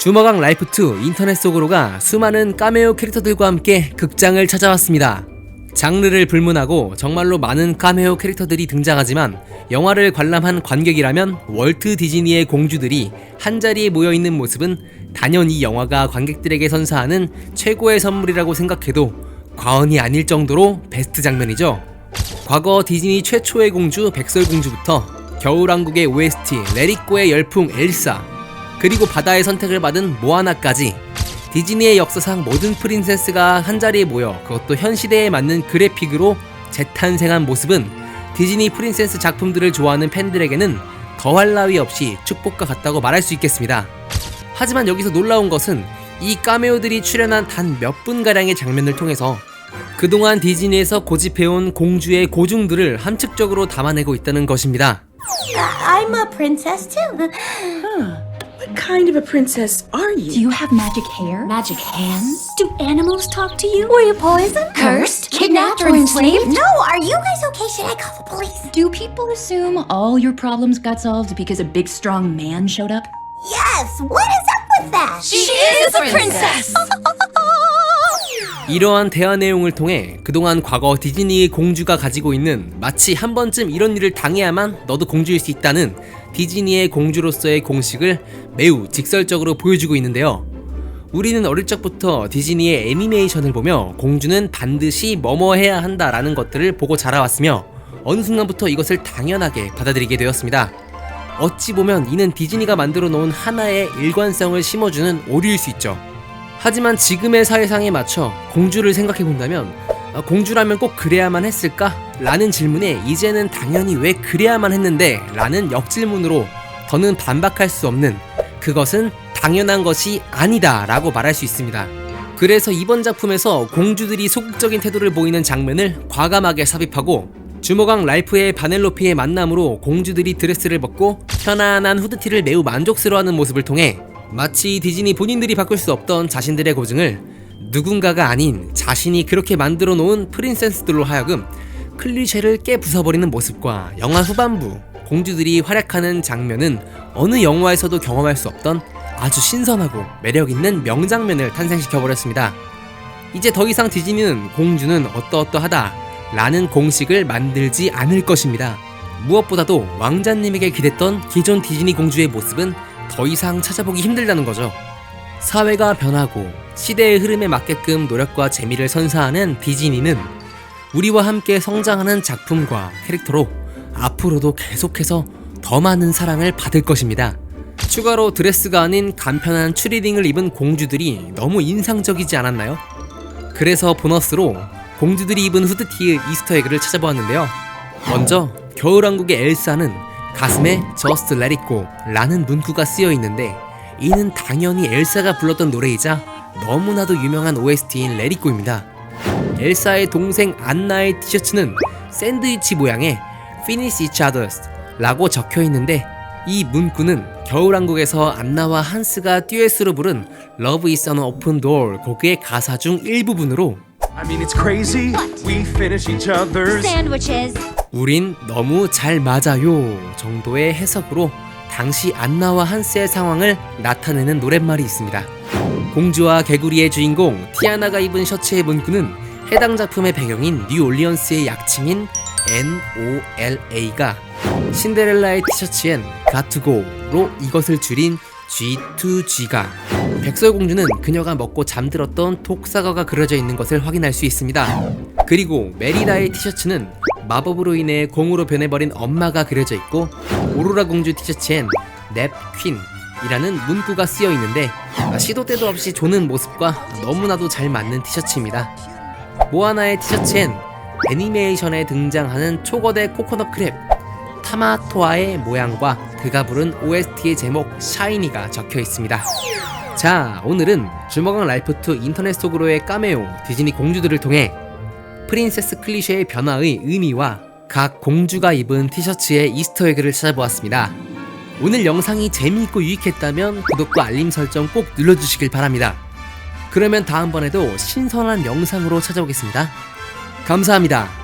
주먹왕 라이프2 인터넷 속으로가 수많은 까메오 캐릭터들과 함께 극장을 찾아왔습니다. 장르를 불문하고 정말로 많은 까메오 캐릭터들이 등장하지만 영화를 관람한 관객이라면 월트 디즈니의 공주들이 한자리에 모여 있는 모습은 단연 이 영화가 관객들에게 선사하는 최고의 선물이라고 생각해도 과언이 아닐 정도로 베스트 장면이죠. 과거 디즈니 최초의 공주 백설공주부터 겨울왕국의 OST 레리꼬의 열풍 엘사 그리고 바다의 선택을 받은 모아나까지 디즈니의 역사상 모든 프린세스가 한자리에 모여 그것도 현 시대에 맞는 그래픽으로 재탄생한 모습은 디즈니 프린세스 작품들을 좋아하는 팬들에게는 더할 나위 없이 축복과 같다고 말할 수 있겠습니다. 하지만 여기서 놀라운 것은 이 까메오들이 출연한 단 몇 분가량의 장면을 통해서 그동안 디즈니에서 고집해온 공주의 고중들을 함축적으로 담아내고 있다는 것입니다. I'm a princess too. What kind of a princess are you? Do you have magic hair? Magic hands? Do animals talk to you? Were you poisoned? Cursed? Kidnapped or enslaved? No, are you guys okay? Should I call the police? Do people assume all your problems got solved because a big strong man showed up? Yes. What is up with that? She is a princess! Oh, 이러한 대화 내용을 통해 그동안 과거 디즈니의 공주가 가지고 있는 마치 한 번쯤 이런 일을 당해야만 너도 공주일 수 있다는 디즈니의 공주로서의 공식을 매우 직설적으로 보여주고 있는데요. 우리는 어릴 적부터 디즈니의 애니메이션을 보며 공주는 반드시 뭐뭐 해야 한다라는 것들을 보고 자라왔으며 어느 순간부터 이것을 당연하게 받아들이게 되었습니다. 어찌 보면 이는 디즈니가 만들어 놓은 하나의 일관성을 심어주는 오류일 수 있죠. 하지만 지금의 사회상에 맞춰 공주를 생각해 본다면 아, 공주라면 꼭 그래야만 했을까? 라는 질문에 이제는 당연히 왜 그래야만 했는데? 라는 역질문으로 더는 반박할 수 없는 그것은 당연한 것이 아니다 라고 말할 수 있습니다. 그래서 이번 작품에서 공주들이 소극적인 태도를 보이는 장면을 과감하게 삽입하고 주먹왕 랄프의 바넬로피의 만남으로 공주들이 드레스를 벗고 편안한 후드티를 매우 만족스러워하는 모습을 통해 마치 디즈니 본인들이 바꿀 수 없던 자신들의 고증을 누군가가 아닌 자신이 그렇게 만들어 놓은 프린세스들로 하여금 클리셰를 깨 부숴버리는 모습과 영화 후반부 공주들이 활약하는 장면은 어느 영화에서도 경험할 수 없던 아주 신선하고 매력있는 명장면을 탄생시켜버렸습니다. 이제 더 이상 디즈니는 공주는 어떠어떠하다 라는 공식을 만들지 않을 것입니다. 무엇보다도 왕자님에게 기댔던 기존 디즈니 공주의 모습은 더 이상 찾아보기 힘들다는 거죠. 사회가 변하고 시대의 흐름에 맞게끔 노력과 재미를 선사하는 디즈니는 우리와 함께 성장하는 작품과 캐릭터로 앞으로도 계속해서 더 많은 사랑을 받을 것입니다. 추가로 드레스가 아닌 간편한 추리닝을 입은 공주들이 너무 인상적이지 않았나요? 그래서 보너스로 공주들이 입은 후드티의 이스터에그를 찾아보았는데요. 먼저 겨울왕국의 엘사는 가슴에 Just Let It Go 라는 문구가 쓰여 있는데 이는 당연히 엘사가 불렀던 노래이자 너무나도 유명한 OST인 Let It Go입니다. 엘사의 동생 안나의 티셔츠는 샌드위치 모양의 Finish Each Others 라고 적혀 있는데 이 문구는 겨울왕국에서 안나와 한스가 듀엣으로 부른 Love is an Open Door 곡의 가사 중 일부분으로 I mean, it's crazy. We finish each other's. Sandwiches. 우린 너무 잘 맞아요 정도의 해석으로 당시 안나와 한스의 상황을 나타내는 노랫말이 있습니다. 공주와 개구리의 주인공 티아나가 입은 셔츠의 문구는 해당 작품의 배경인 뉴올리언스의 약칭인 NOLA가 신데렐라의 티셔츠엔 가투고로 이것을 줄인 G2G가 백설공주는 그녀가 먹고 잠들었던 독사과가 그려져 있는 것을 확인할 수 있습니다. 그리고 메리다의 티셔츠는 마법으로 인해 공으로 변해버린 엄마가 그려져 있고 오로라 공주 티셔츠엔 넵 퀸이라는 문구가 쓰여 있는데 아, 시도 때도 없이 조는 모습과 너무나도 잘 맞는 티셔츠입니다. 모아나의 티셔츠엔 애니메이션에 등장하는 초거대 코코넛 크랩 타마토아의 모양과 그가 부른 OST의 제목 샤이니가 적혀 있습니다. 자, 오늘은 주먹왕 라이프2 인터넷 속으로의 까메오 디즈니 공주들을 통해 프린세스 클리셰의 변화의 의미와 각 공주가 입은 티셔츠의 이스터에그를 찾아보았습니다. 오늘 영상이 재미있고 유익했다면 구독과 알림 설정 꼭 눌러주시길 바랍니다. 그러면 다음번에도 신선한 영상으로 찾아오겠습니다. 감사합니다.